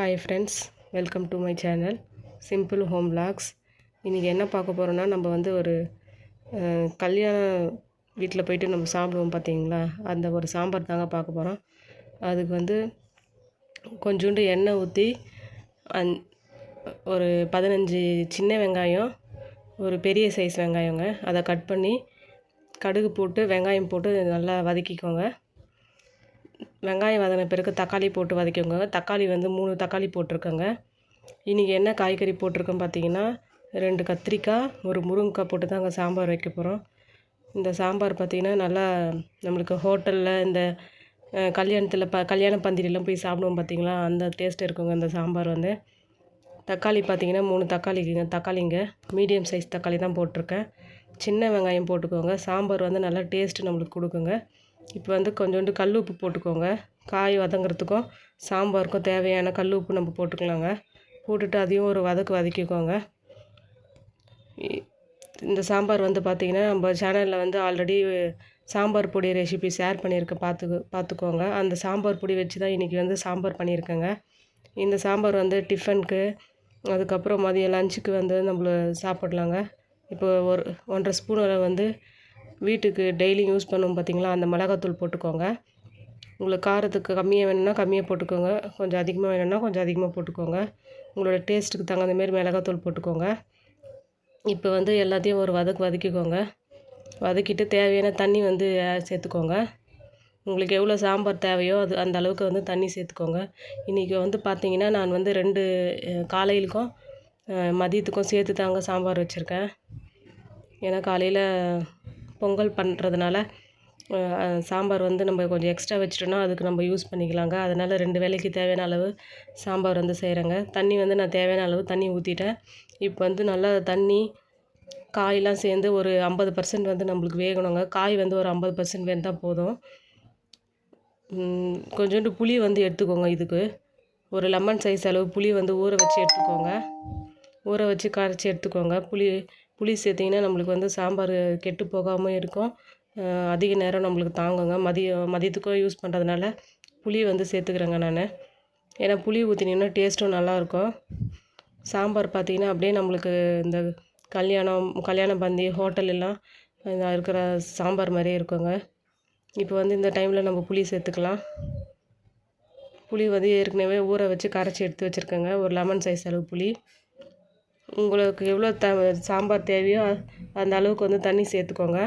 Hi friends welcome to my channel simple home hacks இன்றைக்கி என்ன பார்க்க போகிறோன்னா நம்ம வந்து ஒரு கல்யாண வீட்டில் போயிட்டு நம்ம சாப்பிடுவோம் பார்த்தீங்களா? அந்த ஒரு சாம்பார் தாங்க பார்க்க போகிறோம் அதுக்கு வந்து கொஞ்சோண்டு எண்ணெய் ஊற்றி அந் ஒரு பதினஞ்சு சின்ன வெங்காயம் ஒரு பெரிய சைஸ் வெங்காயங்க. அதை கட் பண்ணி கடுகு போட்டு வெங்காயம் போட்டு நல்லா வதக்கிக்கோங்க. வெங்காயம் வதன பிறகு தக்காளி போட்டு வதக்கிக்கோங்க. தக்காளி வந்து மூணு தக்காளி போட்டிருக்கோங்க. இன்றைக்கி என்ன காய்கறி போட்டிருக்கோம் பார்த்தீங்கன்னா ரெண்டு கத்திரிக்காய் ஒரு முருங்கைக்காய் போட்டு தாங்க சாம்பார் வைக்க போகிறோம் இந்த சாம்பார் பார்த்திங்கன்னா நல்லா நம்மளுக்கு ஹோட்டலில் இந்த கல்யாணத்தில் ப கல்யாண பந்திரிலாம் போய் சாப்பிடுவோம் பார்த்திங்களா? அந்த டேஸ்ட் இருக்குங்க இந்த சாம்பார் வந்து. தக்காளி பார்த்தீங்கன்னா மூணு தக்காளிக்குங்க தக்காளிங்க. மீடியம் சைஸ் தக்காளி தான் போட்டிருக்கேன். சின்ன வெங்காயம் போட்டுக்கோங்க. சாம்பார் வந்து நல்லா டேஸ்ட்டு நம்மளுக்கு கொடுக்குங்க. இப்போ வந்து கொஞ்சோண்டு கல் உப்பு போட்டுக்கோங்க. காய் வதங்குறதுக்கும் சாம்பாருக்கும் தேவையான கல் உப்பு நம்ம போட்டுக்கலாங்க. போட்டுட்டு அதையும் ஒரு வதக்கு வதக்கிக்கோங்க. இ- இந்த சாம்பார் வந்து பார்த்திங்கன்னா நம்ம சேனலில் வந்து ஆல்ரெடி சாம்பார் பொடி ரெசிபி ஷேர் பண்ணியிருக்கேன் பார்த்துக்கு பார்த்துக்கோங்க அந்த சாம்பார் பொடி வச்சு தான் இன்றைக்கி வந்து சாம்பார் பண்ணியிருக்கேங்க. இந்த சாம்பார் வந்து டிஃபனுக்கு அதுக்கப்புறம் மதியம் லஞ்சுக்கு வந்து நம்மள சாப்பிட்லாங்க. இப்போ ஒரு ஒன்றரை ஸ்பூன் வந்து வீட்டுக்கு டெய்லி யூஸ் பண்ணுவோம் பார்த்தீங்களா அந்த மிளகாத்தூள் போட்டுக்கோங்க. உங்களுக்கு காரத்துக்கு கம்மியாக வேணும்னா கம்மியாக போட்டுக்கோங்க. கொஞ்சம் அதிகமாக வேணும்னா கொஞ்சம் அதிகமாக போட்டுக்கோங்க. உங்களோட டேஸ்ட்டுக்கு தகுந்த மாரி மிளகாத்தூள் போட்டுக்கோங்க. இப்போ வந்து எல்லாத்தையும் ஒரு வதக்கு வதக்கிக்கோங்க. வதக்கிட்டு தேவையான தண்ணி வந்து சேர்த்துக்கோங்க. உங்களுக்கு எவ்வளோ சாம்பார் தேவையோ அது அந்த அளவுக்கு வந்து தண்ணி சேர்த்துக்கோங்க. இன்றைக்கி வந்து பார்த்திங்கன்னா நான் வந்து ரெண்டு காலையிலுக்கும் மதியத்துக்கும் சேர்த்து தாங்க சாம்பார் வச்சுருக்கேன். ஏன்னா காலையில் பொங்கல் பண்ணுறதுனால சாம்பார் வந்து நம்ம கொஞ்சம் எக்ஸ்ட்ரா வச்சிட்டோம்னா அதுக்கு நம்ம யூஸ் பண்ணிக்கலாங்க. அதனால் ரெண்டு வேளைக்கு தேவையான அளவு சாம்பார் வந்து செய்கிறேங்க தண்ணி வந்து நான் தேவையான அளவு தண்ணி ஊற்றிட்டேன் இப்போ வந்து நல்லா தண்ணி காயெலாம் சேர்ந்து ஒரு ஐம்பது பர்சன்ட் வந்து நம்மளுக்கு வேகணுங்க. காய் வந்து ஒரு ஐம்பது பர்சன்ட் வேணுந்தால் போதும். கொஞ்சோண்டு புளி வந்து எடுத்துக்கோங்க இதுக்கு. ஒரு லெமன் சைஸ் அளவு புளி வந்து ஊற வச்சு எடுத்துக்கோங்க. ஊற வச்சு கரைச்சி எடுத்துக்கோங்க. புளி புளி சேர்த்திங்கன்னா நம்மளுக்கு வந்து சாம்பார் கெட்டு போகாமல் இருக்கும். அதிக நேரம் நம்மளுக்கு தாங்குங்க. மதியம் மதியத்துக்கும் யூஸ் பண்ணுறதுனால புளி வந்து சேர்த்துக்கிறேங்க நான். ஏன்னா புளி ஊற்றினீங்கன்னா டேஸ்ட்டும் நல்லாயிருக்கும். சாம்பார் பார்த்திங்கன்னா அப்படியே நம்மளுக்கு இந்த கல்யாணம் கல்யாண பந்தி ஹோட்டல் எல்லாம் இருக்கிற சாம்பார் மாதிரியே இருக்குங்க. இப்போ வந்து இந்த டைமில் நம்ம புளி சேர்த்துக்கலாம். புளி வந்து ஏற்கனவே ஊற வச்சு கரைச்சி எடுத்து வச்சுருக்கேங்க. ஒரு லெமன் சைஸ் அளவு புளி. உங்களுக்கு எவ்வளோ த சாம்பார் தேவையோ அந்த அளவுக்கு வந்து தண்ணி சேர்த்துக்கோங்க.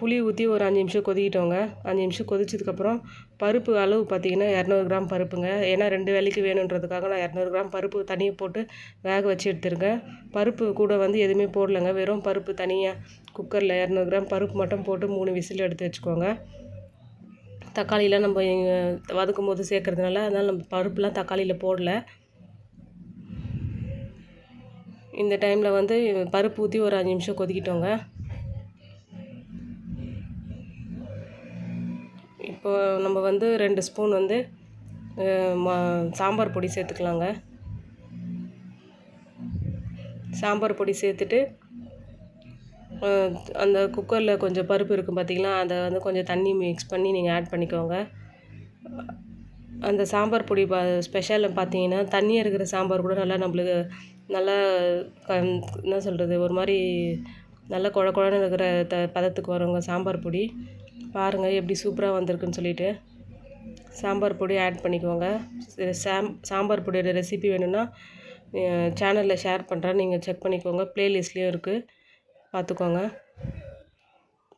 புளி ஊற்றி ஒரு அஞ்சு நிமிஷம் கொதிக்கிட்டோங்க. அஞ்சு நிமிஷம் கொதிச்சதுக்கப்புறம் பருப்பு அளவு பார்த்தீங்கன்னா இரநூறு கிராம் பருப்புங்க. ஏன்னா ரெண்டு வேலைக்கு வேணுன்றதுக்காக நான் இரநூறு கிராம் பருப்பு தனியாக போட்டு வேக வச்சு எடுத்துருக்கேன். பருப்பு கூட வந்து எதுவுமே போடலைங்க. வெறும் பருப்பு தனியாக குக்கரில் இரநூறு கிராம் பருப்பு மட்டும் போட்டு மூணு விசில் எடுத்து வச்சுக்கோங்க. தக்காளியெலாம் நம்ம வதக்கும் போது சேர்க்குறதுனால அதனால் நம்ம பருப்புலாம் தக்காளியில் போடல. இந்த டைமில் வந்து பருப்பு ஊற்றி ஒரு அஞ்சு நிமிஷம் கொதிக்கிட்டோங்க. இப்போ நம்ம வந்து ரெண்டு ஸ்பூன் வந்து ம- சாம்பார் பொடி சேர்த்துக்கலாங்க. சாம்பார் பொடி சேர்த்துட்டு அந்த குக்கரில் கொஞ்சம் பருப்பு இருக்கும் பார்த்திங்களா அதை வந்து கொஞ்சம் தண்ணி மிக்ஸ் பண்ணி நீங்கள் ஆட் பண்ணிக்கோங்க. அந்த சாம்பார் பொடி பா ஸ்பெஷல் பார்த்தீங்கன்னா தண்ணி இருக்கிற சாம்பார் கூட நல்லா நம்மளுக்கு நல்லா க- என்ன சொல்கிறது ஒரு மாதிரி நல்லா குழ குழன்னு இருக்கிற த பதத்துக்கு வருங்க சாம்பார் பொடி. பாருங்கள் எப்படி சூப்பராக வந்திருக்குன்னு சொல்லிட்டு. சாம்பார் பொடி ஆட் பண்ணிக்கோங்க. சாம் சாம்பார் பொடியோட ரெசிபி வேணும்னா சேனலில் ஷேர் பண்ணுறேன் நீங்கள் செக் பண்ணிக்கோங்க. ப்ளேலிஸ்ட்லேயும் இருக்குது பார்த்துக்கோங்க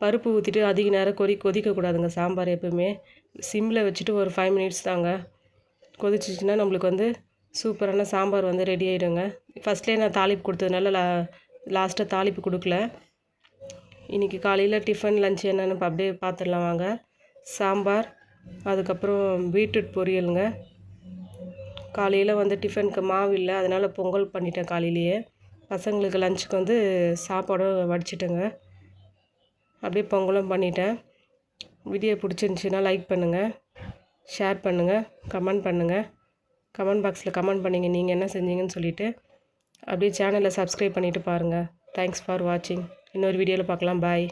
பருப்பு ஊற்றிட்டு அதிக நேரம் கொதி கொதிக்கக்கூடாதுங்க சாம்பார் எப்பவுமே சிம்மில் வச்சுட்டு ஒரு ஃபைவ் மினிட்ஸ் தாங்க. கொதிச்சிச்சின்னா நம்மளுக்கு வந்து சூப்பரான சாம்பார் வந்து ரெடி ஆகிடுங்க ஃபஸ்ட்லேயே நான் தாளிப்பு கொடுத்ததுனால லா லாஸ்ட்டாக தாளிப்பு கொடுக்கல. இன்றைக்கி காலையில் டிஃபன் லஞ்ச் என்னென்னு அப்படியே பார்த்துடலாம் வாங்க. சாம்பார் அதுக்கப்புறம் பீட்ரூட் பொரியலுங்க. காலையில் வந்து டிஃபனுக்கு மாவு இல்லை அதனால் பொங்கல் பண்ணிட்டேன் காலையிலேயே. பசங்களுக்கு லஞ்சுக்கு வந்து சாப்பாடும் வடிச்சிட்டேங்க. அப்படியே பொங்கலும் பண்ணிட்டேன். வீடியோ பிடிச்சிருந்துச்சின்னா லைக் பண்ணுங்கள் ஷேர் பண்ணுங்கள் கமெண்ட் பண்ணுங்கள் கமெண்ட் பாக்ஸில் கமெண்ட் பண்ணிங்க நீங்கள் என்ன செஞ்சீங்கன்னு சொல்லிவிட்டு அப்படியே சேனலை சப்ஸ்கிரைப் பண்ணிவிட்டு பாருங்கள் தேங்க்ஸ் ஃபார் வாட்சிங் இன்னொரு வீடியோவில் பார்க்கலாம். பாய்